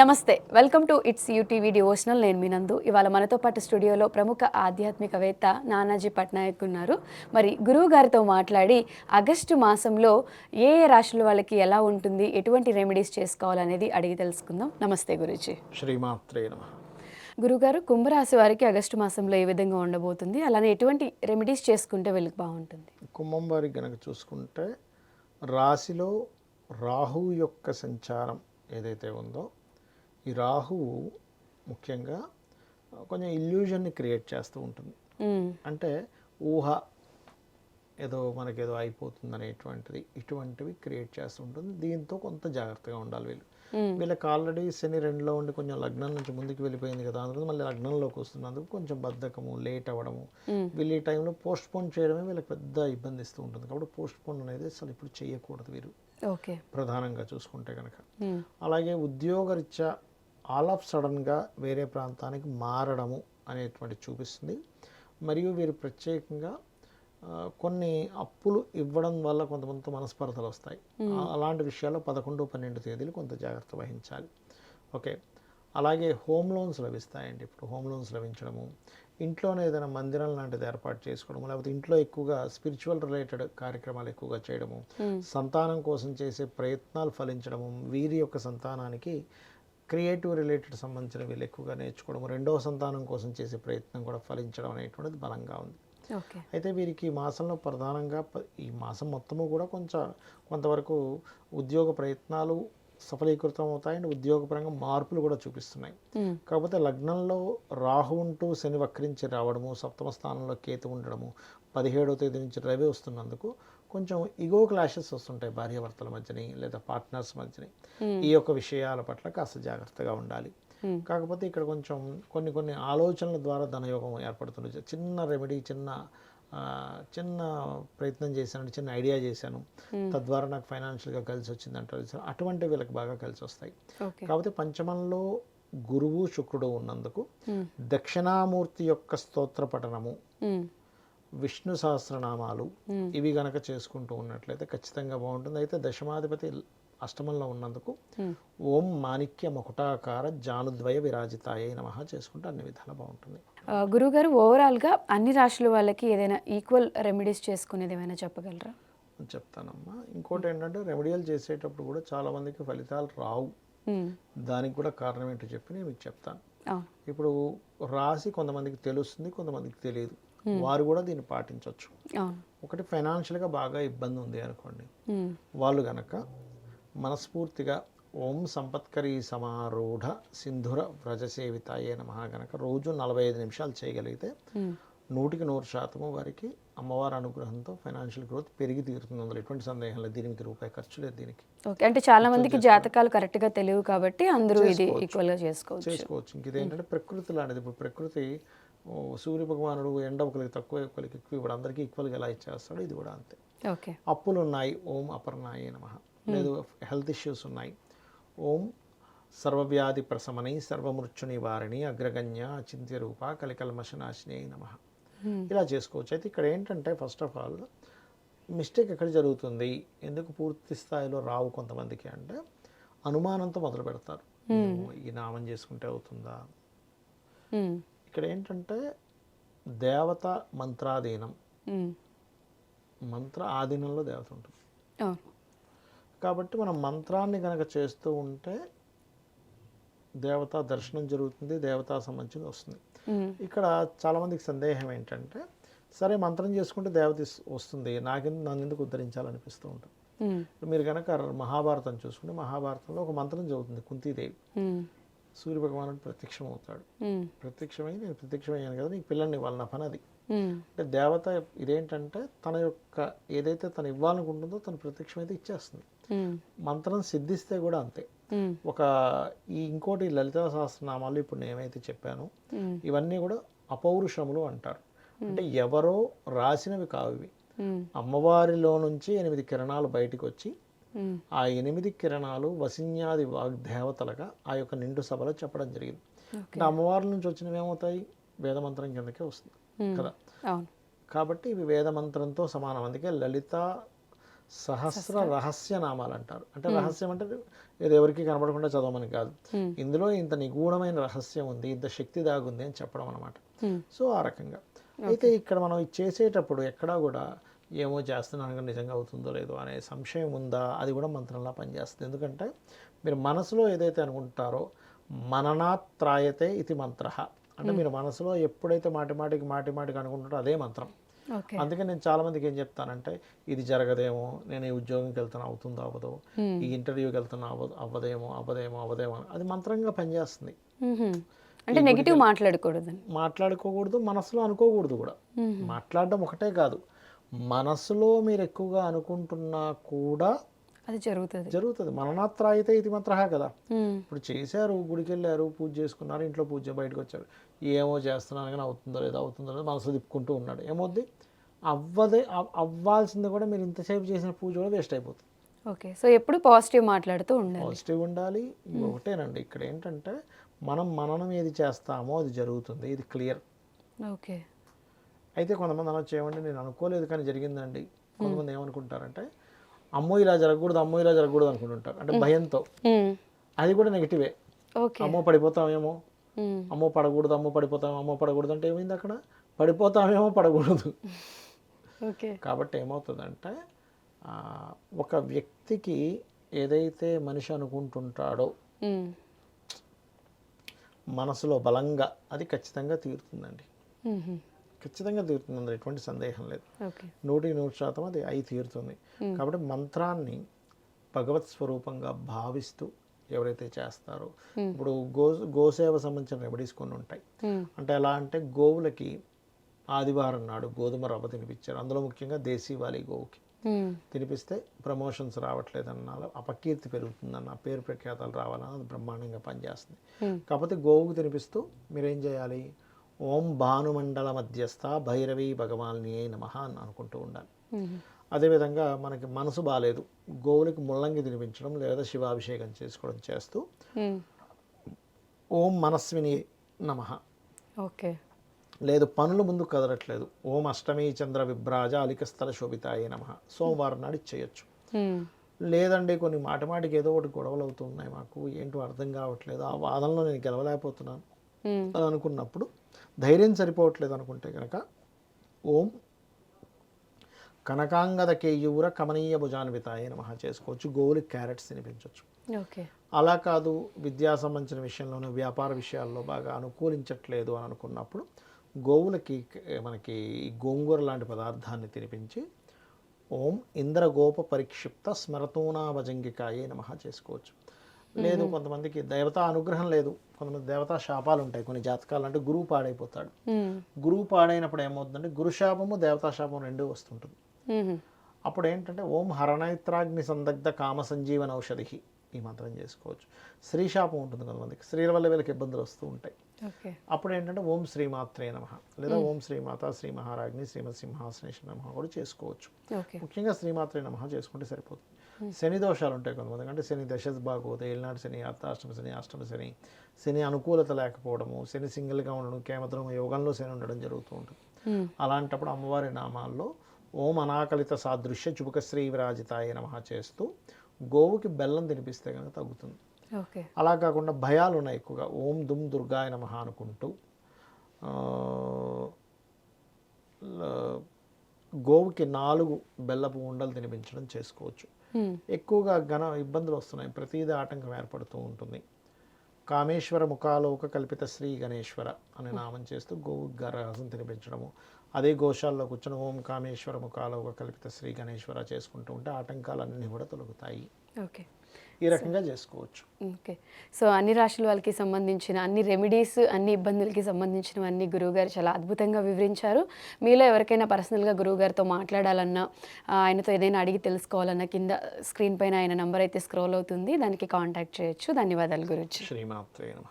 నమస్తే welcome to it's UTV devotional. నేను మీ నందు. ఇవాళ మనతో పాటు స్టూడియోలో ప్రముఖ ఆధ్యాత్మికవేత్త నానాజీ పట్నాయక్ ఉన్నారు. మరి గురువు గారితో మాట్లాడి ఆగస్టు మాసంలో ఏ ఏ రాశుల వాళ్ళకి ఎలా ఉంటుంది ఎటువంటి రెమెడీస్ చేసుకోవాలనేది అడిగి తెలుసుకుందాం. నమస్తే గురుజీ. శ్రీమాత్రే నమ. గురుగారు కుంభరాశి వారికి ఆగస్టు మాసంలో ఏ విధంగా ఉండబోతుంది అలానే ఎటువంటి రెమెడీస్ చేసుకుంటే వీళ్ళకి బాగుంటుంది? కుంభం వారికి గనక చూసుకుంటే రాశిలో రాహువు యొక్క సంచారం ఏదైతే ఉందో ఈ రాహువు ముఖ్యంగా కొంచెం ఇల్యూజన్ని క్రియేట్ చేస్తూ ఉంటుంది. అంటే ఊహ ఏదో మనకేదో అయిపోతుంది అనేటువంటిది ఇటువంటివి క్రియేట్ చేస్తూ ఉంటుంది. దీంతో కొంత జాగ్రత్తగా ఉండాలి వీళ్ళు. వీళ్ళకి ఆల్రెడీ శని రెండులో ఉండి కొంచెం లగ్నం నుంచి ముందుకు వెళ్ళిపోయింది కదా అందులో మళ్ళీ లగ్నంలోకి వస్తున్నందుకు కొంచెం బద్ధకము లేట్ అవ్వడము. వీళ్ళు ఈ టైంలో పోస్ట్ పోన్ చేయడమే వీళ్ళకి పెద్ద ఇబ్బంది ఇస్తూ ఉంటుంది. కాబట్టి పోస్ట్ పోన్ అనేది అసలు ఇప్పుడు చేయకూడదు వీరు. ఓకే. ప్రధానంగా చూసుకుంటే కనుక. అలాగే ఉద్యోగరీత్యా ఆల్ ఆఫ్ సడన్గా వేరే ప్రాంతానికి మారడము అనేటువంటి చూపిస్తుంది. మరియు వీరు ప్రత్యేకంగా కొన్ని అప్పులు ఇవ్వడం వల్ల కొంతమంది మనస్పర్ధలు వస్తాయి. అలాంటి విషయాల్లో పదకొండు పన్నెండు తేదీలు కొంత జాగ్రత్త వహించాలి. ఓకే. అలాగే హోమ్ లోన్స్ లభిస్తాయండి. ఇప్పుడు హోమ్ లోన్స్ లభించడము ఇంట్లోనే ఏదైనా మందిరం లాంటిది ఏర్పాటు చేసుకోవడము లేకపోతే ఇంట్లో ఎక్కువగా స్పిరిచువల్ రిలేటెడ్ కార్యక్రమాలు ఎక్కువగా చేయడము సంతానం కోసం చేసే ప్రయత్నాలు ఫలించడము వీరి యొక్క సంతానానికి క్రియేటివ్ రిలేటెడ్ సంబంధించిన వీళ్ళు ఎక్కువగా నేర్చుకోవడం రెండవ సంతానం కోసం చేసే ప్రయత్నం కూడా ఫలించడం అనేటువంటిది బలంగా ఉంది. అయితే వీరికి ఈ మాసంలో ప్రధానంగా ఈ మాసం మొత్తము కూడా కొంచెం కొంతవరకు ఉద్యోగ ప్రయత్నాలు సఫలీకృతం అవుతాయి అండ్ ఉద్యోగపరంగా మార్పులు కూడా చూపిస్తున్నాయి. కాకపోతే లగ్నంలో రాహు ఉంటూ శని వక్రించి రావడము సప్తమ స్థానంలో కేతు ఉండడము పదిహేడవ తేదీ నుంచి రవి వస్తున్నందుకు కొంచెం ఇగో క్లాషెస్ వస్తుంటాయి భార్యాభర్తల మధ్యని లేదా పార్ట్నర్స్ మధ్యని. ఈ యొక్క విషయాల పట్ల కాస్త జాగ్రత్తగా ఉండాలి. కాకపోతే ఇక్కడ కొంచెం కొన్ని కొన్ని ఆలోచనల ద్వారా ధనయోగం ఏర్పడుతుంది చిన్న రెమెడీ చిన్న చిన్న ప్రయత్నం చేశాను చిన్న ఐడియా చేశాను. తద్వారా నాకు ఫైనాన్షియల్గా కలిసి వచ్చింది అంటారు అటువంటి వీళ్ళకి బాగా కలిసి వస్తాయి. కాకపోతే పంచమంలో గురువు శుక్రుడు ఉన్నందుకు. దక్షిణామూర్తి యొక్క స్తోత్ర పఠనము. విష్ణు సహస్రనామాలు ఇవి గనక చేసుకుంటూ ఉన్నట్లయితే ఖచ్చితంగా బాగుంటుంది. అయితే దశమాధిపతి అష్టమంలో ఉన్నందుకు ఓం మాణిక్య మకుటాకార జానుద్వయ విరాజితాయే నమ చేసుకుంటే అన్ని విధాలా బాగుంటుంది. గురుగారు ఓవరాల్గా అన్ని రాశుల వాళ్ళకి ఏదైనా ఈక్వల్ రెమెడీస్ చేసుకునేది ఏమైనా చెప్పగలరా? చెప్తానమ్మా. ఇంకోటి ఏంటంటే రెమెడియల్ చేసేటప్పుడు కూడా చాలా మందికి ఫలితాలు రావు. దానికి కూడా కారణం ఏంటో చెప్పి నేను మీకు చెప్తాను. ఇప్పుడు రాసి కొంతమందికి తెలుస్తుంది కొంతమందికి తెలియదు. వారు కూడా దీన్ని పాటించవచ్చు ఒకటి ఫైనాన్షియల్గా బాగా ఇబ్బంది ఉంది అనుకోండి. వాళ్ళు గనక మనస్ఫూర్తిగా ఓం సంపత్కరీ సమారూఢ సింధుర వ్రజసేవితాయే నమ గనక రోజు నలభై ఐదు నిమిషాలు చేయగలిగితే. నూటికి నూరు శాతము వారికి అమ్మవారి అనుగ్రహంతో ఫైనాన్షియల్ గ్రోత్ పెరిగి తీరుతుంది. అందులో ఎటువంటి సందేహం లేదు. దీనికి రూపాయి ఖర్చు లేదు దీనికి. ఓకే. అంటే చాలా మందికి జాతకాలు కరెక్ట్గా తెలియవు కాబట్టి అందరూ ఇది ఈక్వల్గా చేసుకోవచ్చు. చేసుకోవచ్చు. ఇంక ఇదేంటంటే ప్రకృతి లాంటిది. ఇప్పుడు ప్రకృతి సూర్య భగవానుడు ఎండ ఒకరికి తక్కువ ఒకరికి ఎక్కువ ఇప్పుడు అందరికీ ఈక్వల్గా ఎలా ఇచ్చేస్తాడు ఇది కూడా అంతే. ఓకే. అప్పులు ఉన్నాయి ఓం అపర్ణాయే నమ. లేదు హెల్త్ ఇష్యూస్ ఉన్నాయి. ఓం సర్వవ్యాధి ప్రశమని సర్వమృత్యు నివారిణి అగ్రగణ్య అచింత్య రూప కలికల్మషనాశిని నమ. ఇలా చేసుకోవచ్చు. అయితే ఇక్కడ ఏంటంటే ఫస్ట్ ఆఫ్ ఆల్ మిస్టేక్ ఎక్కడ జరుగుతుంది? ఎందుకు పూర్తి స్థాయిలో రావు కొంతమందికి అంటే అనుమానంతో మొదలు పెడతారు. "ఏమో, ఈ నామం చేసుకుంటే అవుతుందా. ఇక్కడ ఏంటంటే దేవత మంత్రాధీనం. మంత్ర ఆధీనంలో దేవత ఉంటుంది. కాబట్టి మనం మంత్రాన్ని కనుక చేస్తూ ఉంటే దేవతా దర్శనం జరుగుతుంది దేవతా సంబంధించింది వస్తుంది. ఇక్కడ చాలామందికి సందేహం ఏంటంటే సరే మంత్రం చేసుకుంటే దేవత వస్తుంది నాకెందుకు నన్ను ఎందుకు ఉద్ధరించాలనిపిస్తూ ఉంటుంది. మీరు కనుక మహాభారతం చూసుకుంటే మహాభారతంలో ఒక మంత్రం చదువుతుంది కుంతీదేవి. సూర్య భగవానుడు ప్రత్యక్షం అవుతాడు. ప్రత్యక్షమై నేను ప్రత్యక్షమయ్యాను కదా నీకు పిల్లల్ని ఇవ్వాలి నా పని అది. అంటే దేవత ఇదేంటంటే తన యొక్క ఏదైతే తను ఇవ్వాలనుకుంటుందో తను ప్రత్యక్షమైతే ఇచ్చేస్తుంది. మంత్రం సిద్ధిస్తే కూడా అంతే. ఒక ఈ ఇంకోటి లలితా సహస్రనామాలు ఇప్పుడు నేను ఏమైతే చెప్పానో. ఇవన్నీ కూడా అపౌరుషములు అంటారు అంటే ఎవరో రాసినవి కావు ఇవి మ్మ్. అమ్మవారిలో నుంచి ఎనిమిది కిరణాలు బయటికి వచ్చి. ఆ ఎనిమిది కిరణాలు వసిన్యాది వాగ్దేవతలుగా ఆ యొక్క నిండు సభలో చెప్పడం జరిగింది. అంటే అమ్మవారి నుంచి వచ్చినవి ఏమవుతాయి? వేదమంత్రం కిందకే వస్తుంది. కదా? కాబట్టి ఇవి వేదమంత్రంతో సమానం. అందుకే లలిత సహస్ర రహస్య నామాలు అంటారు అంటే రహస్యం అంటే ఇది ఎవరికి కనబడకుండా చదవమని కాదు. ఇందులో ఇంత నిగూఢమైన రహస్యం ఉంది ఇంత శక్తి దాగుంది అని చెప్పడం అనమాట. సో ఆ రకంగా. అయితే ఇక్కడ మనం ఇది చేసేటప్పుడు ఎక్కడా కూడా ఏమో చేస్తున్నాను కానీ నిజంగా అవుతుందో లేదో అనే సంశయం ఉందా? అది కూడా మంత్రంలా పనిచేస్తుంది. ఎందుకంటే మీరు మనసులో ఏదైతే అనుకుంటారో మననాత్రాయతే ఇది మంత్ర. అంటే మీరు మనసులో ఎప్పుడైతే మాటి మాటికి మాటి మాటికి అనుకుంటారో అదే మంత్రం. అందుకే నేను చాలా మందికి ఏం చెప్తానంటే ఇది జరగదేమో నేను ఈ ఉద్యోగంకి వెళ్తాను అవుతుందో అవ్వదో? ఈ ఇంటర్వ్యూకి వెళ్తున్నా అవ్వదు అవ్వదేమో అవ్వదేమో అవ్వదేమో. అది మంత్రంగా పనిచేస్తుంది. అంటే నెగిటివ్ మాట్లాడకూడదని. మాట్లాడుకోకూడదు మనసులో అనుకోకూడదు కూడా. మాట్లాడడం ఒకటే కాదు. మనసులో మీరు ఎక్కువగా అనుకుంటున్నా కూడా అది జరుగుతుంది. జరుగుతుంది. మననాత్ర అయితే ఇది మంత్ర కదా. ఇప్పుడు చేశారు గుడికి వెళ్ళారు పూజ చేసుకున్నారు ఇంట్లో పూజ బయటకు వచ్చారు ఏమో చేస్తున్నాను కానీ అవుతుందో లేదో అవుతుందో లేదో మనసు తిప్పుకుంటూ ఉన్నాడు. ఏమవుద్ది? అవ్వదే అవ్- అవ్వాల్సింది కూడా మీరు ఇంతసేపు చేసిన పూజ కూడా వేస్ట్ అయిపోతుంది. ఓకే. సో ఎప్పుడు పాజిటివ్ మాట్లాడుతూ ఉండాలి. పాజిటివ్ ఉండాలి. ఒకటేనండి. ఇక్కడ ఏంటంటే మనం మననం ఏది చేస్తామో అది జరుగుతుంది. ఇది క్లియర్. ఓకే. అయితే కొంతమంది అనొచ్చు ఏమండి నేను అనుకోలేదు కానీ జరిగిందండి. కొంతమంది ఏమనుకుంటారంటే అమ్మో ఇలా జరగకూడదు అమ్మో ఇలా జరగకూడదు అనుకుంటుంటారు. అంటే భయంతో. అది కూడా నెగిటివే. అమ్మో పడిపోతామేమో. మ్మ్. అమ్మో పడకూడదు అమ్మో పడిపోతాం అమ్మో పడకూడదు అంటే ఏమైంది అక్కడ? పడిపోతామేమో పడకూడదు. ఓకే. కాబట్టి ఏమవుతుందంటే ఒక వ్యక్తికి ఏదైతే మనిషి అనుకుంటుంటాడో. మనసులో బలంగా అది ఖచ్చితంగా తీరుతుందండి. ఖచ్చితంగా తీరుతుంది అందులో ఎటువంటి సందేహం లేదు. నూటికి నూరు శాతం అది అయి తీరుతుంది. కాబట్టి మంత్రాన్ని భగవత్ స్వరూపంగా భావిస్తూ ఎవరైతే చేస్తారో ఇప్పుడు గో గోసేవ సంబంధించిన రెమెడీస్ కొన్ని ఉంటాయి. అంటే ఎలా అంటే గోవులకి ఆదివారం నాడు గోధుమ రవ్వ తినిపించారు. అందులో ముఖ్యంగా దేశీవాలి గోవుకి. తినిపిస్తే ప్రమోషన్స్ రావట్లేదన్న అపకీర్తి పెరుగుతుందన్న పేరు ప్రఖ్యాతలు రావాలన్న అది బ్రహ్మాండంగా పనిచేస్తుంది. కాకపోతే గోవుకు తినిపిస్తూ మీరేం చేయాలి? ఓం భానుమండల మధ్యస్థ భైరవి భగవాన్ని నమ అని అనుకుంటూ ఉండాలి. అదేవిధంగా మనకి మనసు బాగాలేదు గోవులకి ముల్లంగి తినిపించడం లేదా శివాభిషేకం చేసుకోవడం చేస్తూ. ఓం మనస్విని నమ ఓకే లేదు పనులు ముందు కదలట్లేదు ఓం అష్టమి చంద్ర విభ్రాజ అలికస్థల శోభితాయే నమ సోమవారం నాడు చేయొచ్చు. లేదండి కొన్ని మాటి మాటికి ఏదో ఒకటి గొడవలు అవుతున్నాయి మాకు ఏంటో అర్థం కావట్లేదు ఆ వాదనలో నేను గెలవలేకపోతున్నాను. అని అనుకున్నప్పుడు ధైర్యం సరిపోవట్లేదు అనుకుంటే కనుక ఓం కనకాంగద కేయూర కమనీయ భుజాన్వితాయ నమ చేసుకోవచ్చు. గోవులకి క్యారెట్స్ తినిపించవచ్చు ఓకే. అలా కాదు విద్యా సంబంధించిన విషయంలోనూ వ్యాపార విషయాల్లో బాగా అనుకూలించట్లేదు అని అనుకున్నప్పుడు గోవులకి మనకి గోంగూర లాంటి పదార్థాన్ని తినిపించి ఓం ఇంద్రగోప పరిక్షిప్త స్మరతూనాభజంగికాయే నమ చేసుకోవచ్చు. లేదు కొంతమందికి దేవతా అనుగ్రహం లేదు. కొంతమంది దేవతా శాపాలు ఉంటాయి కొన్ని జాతకాలు అంటే గురువు పాడైపోతాడు. గురువు పాడైనప్పుడు ఏమవుతుందంటే గురుశాపము దేవతా శాపం రెండూ వస్తుంటుంది. అప్పుడు ఏంటంటే ఓం హరణైత్రాగ్ని సందగ్ధ కామ సంజీవన ఔషధి ఈ మంత్రం చేసుకోవచ్చు. స్త్రీ శాపం ఉంటుంది కొంతమందికి. స్త్రీల వల్ల వీళ్ళకి ఇబ్బందులు వస్తూ ఉంటాయి. అప్పుడు ఏంటంటే ఓం శ్రీమాత్రే నమ లేదా ఓం శ్రీమాత శ్రీ మహారాజ్ని శ్రీమద్ సింహాసనేశ్వర నమ కూడా చేసుకోవచ్చు. ముఖ్యంగా శ్రీమాత్రే నమ చేసుకుంటే సరిపోతుంది. శని దోషాలు ఉంటాయి కొంతమంది అంటే శని దశ బాగోదు ఏళ్ళనాడు శని అర్ధాష్టమ శని అష్టమ శని శని అనుకూలత లేకపోవడము శని సింగిల్గా ఉండడం కేవలం యోగంలో శని ఉండడం జరుగుతూ ఉంటుంది. అలాంటప్పుడు అమ్మవారి నామాల్లో ఓం అనాకలిత సాదృశ్య చుబుక శ్రీ విరాజితాయ నమ చేస్తూ గోవుకి బెల్లం తినిపిస్తే కనుక తగ్గుతుంది. అలా కాకుండా భయాలు ఉన్నాయి ఎక్కువగా. ఓం దుమ్ దుర్గాయ నమ అనుకుంటూ గోవుకి నాలుగు బెల్లపు ఉండలు తినిపించడం చేసుకోవచ్చు. ఎక్కువగా ఘన ఇబ్బందులు వస్తున్నాయి. ప్రతిదీ ఆటంకం ఏర్పడుతూ ఉంటుంది. కామేశ్వర ముఖాలోక కల్పిత శ్రీ గణేశ్వర అనే నామం చేస్తూ గోవు గరహసం తినిపించడము. అదే గోశాల్లో కూర్చొని ఓం కామేశ్వర ముఖాలోక కల్పిత శ్రీ గణేశ్వర చేసుకుంటూ ఉంటే ఆటంకాలన్నీ కూడా తొలగుతాయి. ఓకే ఈ రకంగా చేసుకోవచ్చు. ఓకే. సో అన్ని రాశుల వాళ్ళకి సంబంధించిన అన్ని రెమెడీస్ అన్ని ఇబ్బందులకి సంబంధించినవన్నీ గురువుగారు చాలా అద్భుతంగా వివరించారు. మీలో ఎవరికైనా పర్సనల్గా గురువుగారితో మాట్లాడాలన్నా ఆయనతో ఏదైనా అడిగి తెలుసుకోవాలన్నా కింద స్క్రీన్ పైన ఆయన నంబర్ అయితే స్క్రోల్ అవుతుంది. దానికి కాంటాక్ట్ చేయొచ్చు. ధన్యవాదాలు గురించి శ్రీమాత్రే నమ.